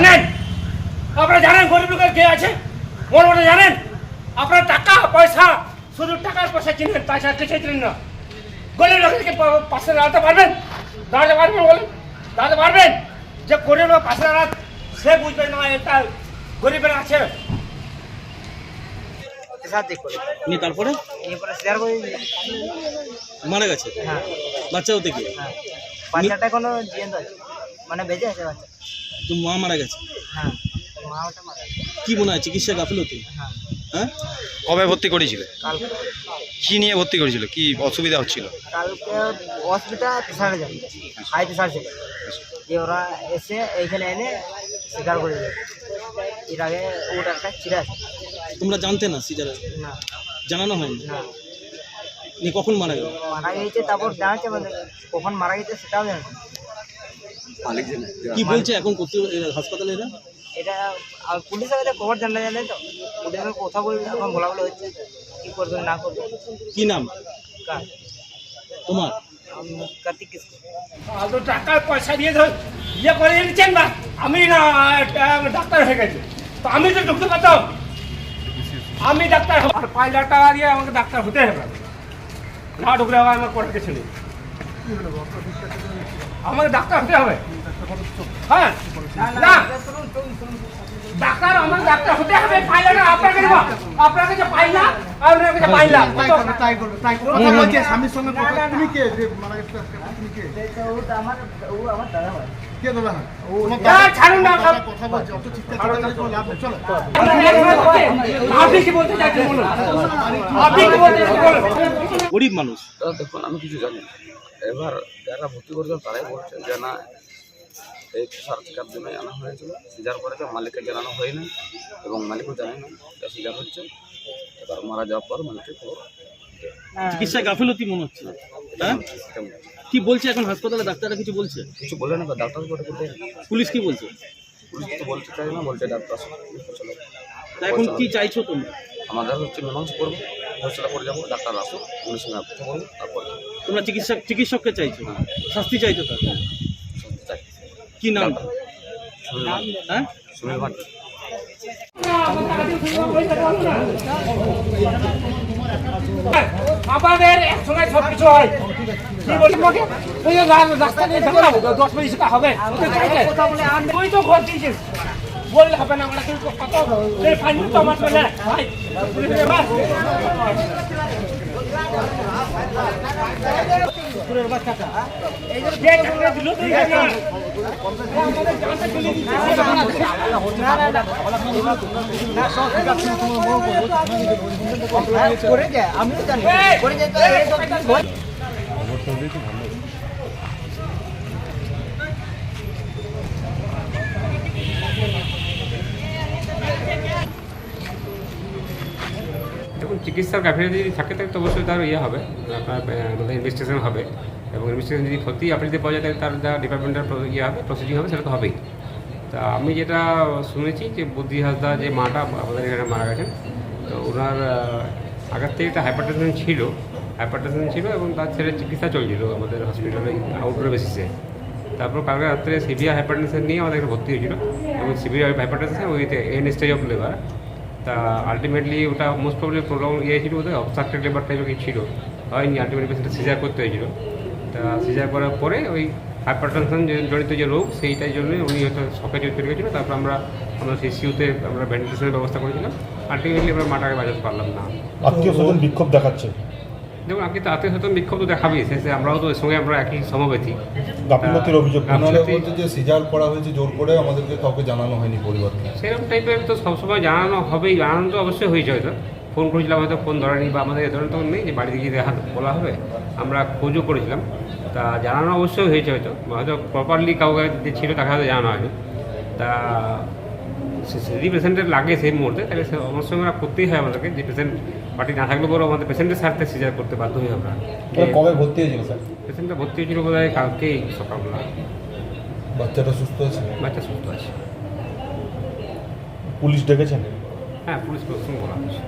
জানেন? আপনারা জানেন গরিব লোকের কে আছে? মনে মনে জানেন? আপনার টাকা পয়সা শুধু টাকার পয়সা চিনেন তাছাড়া কিছু চিনেন না। গরিব লোকেরকে পা- পাশে দাঁড়াতে পারবেন? দাঁড়াতে পারবেন বলেন? দাঁড়াতে পারবেন? যে গরিব লোক পাশে দাঁড়াত সে বুঝবে না এটা গরিবের আছে। তারপরে। মারা গেছে? হ্যাঁ। বাচ্চা হতে হ্যাঁ। বাচ্চাটা কোনো জিয়ন্ত আছে। মানে বেঁচে আছে বাচ্চা। তো মা মারা গেছে? হ্যাঁ মা ওটা মারা গেছে। কি মনে হয় চিকিৎসা গাফিলতি হ্যাঁ। হ্যাঁ? কবে ভর্তি করেছিল? কালকে। কি নিয়ে ভর্তি করেছিল? কি অসুবিধা হচ্ছিল? কালকে হসপিটাল প্রেসারে যাবে। হাই প্রেসার ছিল। যে ওরা এসে এইখানে এনে স্বীকার করে দেবে এর আগে ওটা একটা আছে। তোমরা জানতে না সিজারে না। জানানো হয়নি? না। নিয়ে কখন মারা গেল? মারা গেছে তারপর জানাচ্ছে আমাদের কখন মারা গেছে সেটাও জানাচ্ছে কি বলছে এখন হাসপাতালে এরা? এটা আর পুলিশের কাছে খবর জানা জানে তো। পুলিশের কথা বলে এখন বলা বলে হচ্ছে কি করবে না করবে। কি নাম? কার? তোমার? আমি কার্তিক কিস্কু টাকা পয়সা দিয়ে ধর ইয়ে করে নিচ্ছেন না। আমি না ডাক্তার হয়ে গেছে। তো আমি তো ঢুকতে পারতাম আমি ডাক্তার হব আর পাঁচ লাখ টাকা দিয়ে আমাকে ডাক্তার হতে হবে। না ঢুকলে আবার আমার করার কিছু নেই। আমাকে ডাক্তার হতে হবে। হ্যাঁ না। ডাক্তার আমার ডাক্তার হতে হবে পাঁচ লাখ টাকা আপনাকে আপনার কাছে পাই আর ওনার কাছে পাই তাই করবে তাই করবে কথা বলছে স্বামীর সঙ্গে কথা তুমি কে? যে মারা গেছে তুমি কে? আমার ও আমার দাদা হয় কে দাদা তোমার ছাড়ুন না, কথা বলছে অত চিৎকার চিৎকার করে লাভ নেই। চলো। আপনি কি বলতে চাইছেন বলুন? আপনি কি বলতে চাইছেন বলুন? গরিব মানুষ। তা দেখুন আমি কিছু জানি না। এবার যারা ভর্তি করেছেন তারাই বলছেন যে না এই সার চিকার জন্য আনা হয়েছিল। সিজার করেছে মালিককে জানানো হয়নি এবং মালিকও জানে না যে সিজার হচ্ছে। এবার মারা যাওয়ার পর মালিকের খবর চিকিৎসা গাফিলতি মনে হচ্ছে। হ্যাঁ কি বলছে এখন হাসপাতালে? ডাক্তাররা কিছু বলছে? কিছু বলে না ডাক্তার পুলিশ কি বলছে? পুলিশ তো বলতে চাই না বলছে ডাক্তার এখন কি চাইছো তোমরা? আমাদের হচ্ছে মীমাংসা করব। ফসলা করে যাব ডাক্তার আসো পুলিশ সঙ্গে কথা বলব তারপর তোমরা চিকিৎসক চিকিৎসককে চাইছো? শাস্তি চাইছো তার চাই। কি নাম? হ্যাঁ? সুনীল ভান্ডারী। আমাদের একসঙ্গে সব কিছু হয়। কি বলি তোমাকে? যে রাস্তা দিয়ে ঝগড়া হবে, দশ মিনিট সেটা হবে। তুই তো ঘর দিয়েছিস। বললে হবে না আমরা তুই কত এই ফাইন তো আমার চলে ভাই পুলিশের বাস। যে ঝগড়া দিল তুই জানিস না। আমাদের জানটা চলে দিচ্ছে। করে যায় আমিও জানি করে যায় তো এই সব কিছু হয়। দেখুন, চিকিৎসার গাফিলতি যদি থাকে, তাহলে তো অবশ্যই তার ইয়ে হবে, আপনার আমাদের ইনভেস্টিগেশন হবে। এবং ইনভেস্টিগেশন যদি ক্ষতি আপনি যদি পাওয়া যায়, তাহলে তার যা ডিপার্টমেন্টের প্র- ইয়ে হবে প্রসিডিং হবে, সেটা তো হবেই। তা আমি যেটা শুনেছি যে বুদ্ধি হাসদা যে মাটা আমাদের এখানে মারা গেছেন, তো ওনার আগের থেকে একটা হাইপারটেনশন ছিল হাইপারটেনশন ছিল এবং তার ছেলে চিকিৎসা চলছিল আমাদের হসপিটালে আউটডোর বেসিসে তারপর কালকে রাত্রে সিভিয়ার হাইপারটেনশন নিয়ে আমাদের ভর্তি হয়েছিল, এবং severe hypertension with an stage of labour তা আলটিমেটলি ওটা মোস্ট প্রবলি প্রবলেম ইয়ে ছিল ওদের অবস্ট্রাক্টেড লেবার টাইপের কিছু ছিল। হয়নি আলটিমেটলি পেশেন্টটা সিজার করতে হয়েছিল। তা সিজার করার পরে ওই হাইপারটেনশন জড়িত যে রোগ, সেইটার জন্য উনি হয়তো শখে চলে গেছিল। তারপর আমরা আমরা সিসিউতে আমরা ভেন্টিলেশনের ব্যবস্থা করেছিলাম। আলটিমেটলি আমরা মাটাকে বাজাতে পারলাম না। আত্মীয় স্বজন বিক্ষোভ দেখাচ্ছে। দেখুন আপনি তো আত্মীয় স্বজন বিক্ষোভ তো দেখাবেই। শেষে আমরাও তো এর সঙ্গে আমরা একই সমবেতী। গাফিলতির অভিযোগ বলতে যে সিজার করা হয়েছে জোর করে আমাদেরকে কাউকে জানানো হয়নি পরিবারকে সেরকম টাইপের তো সবসময় জানানো হবেই। জানানো তো অবশ্যই হয়েছে হয়তো। ফোন করেছিলাম হয়তো ফোন ধরেনি বা আমাদের এ ধরনের তো নেই যে বাড়িতে গিয়ে দেখা বলা হবে। আমরা খোঁজও করেছিলাম। তা জানানো অবশ্যই হয়েছে হয়তো। হয়তো প্রপারলি কাউকে যে ছিল তাকে হয়তো জানানো হয়নি। তা যদি পেশেন্টের লাগে সেই মুহূর্তে তাহলে সে অবশ্যই আমরা করতেই হয় আমাদেরকে। যে পেশেন্ট পার্টি না থাকলে পরেও আমাদের পেশেন্টের স্বার্থে সিজার করতে বাধ্য হই আমরা। কবে ভর্তি হয়েছিল স্যার? পেশেন্টটা ভর্তি হয়েছিল বোধ হয় কালকেই সকালবেলা। বাচ্চাটা সুস্থ আছে? বাচ্চা সুস্থ আছে। পুলিশ ডেকেছেন? হ্যাঁ পুলিশ প্রশ্ন করা হয়েছে।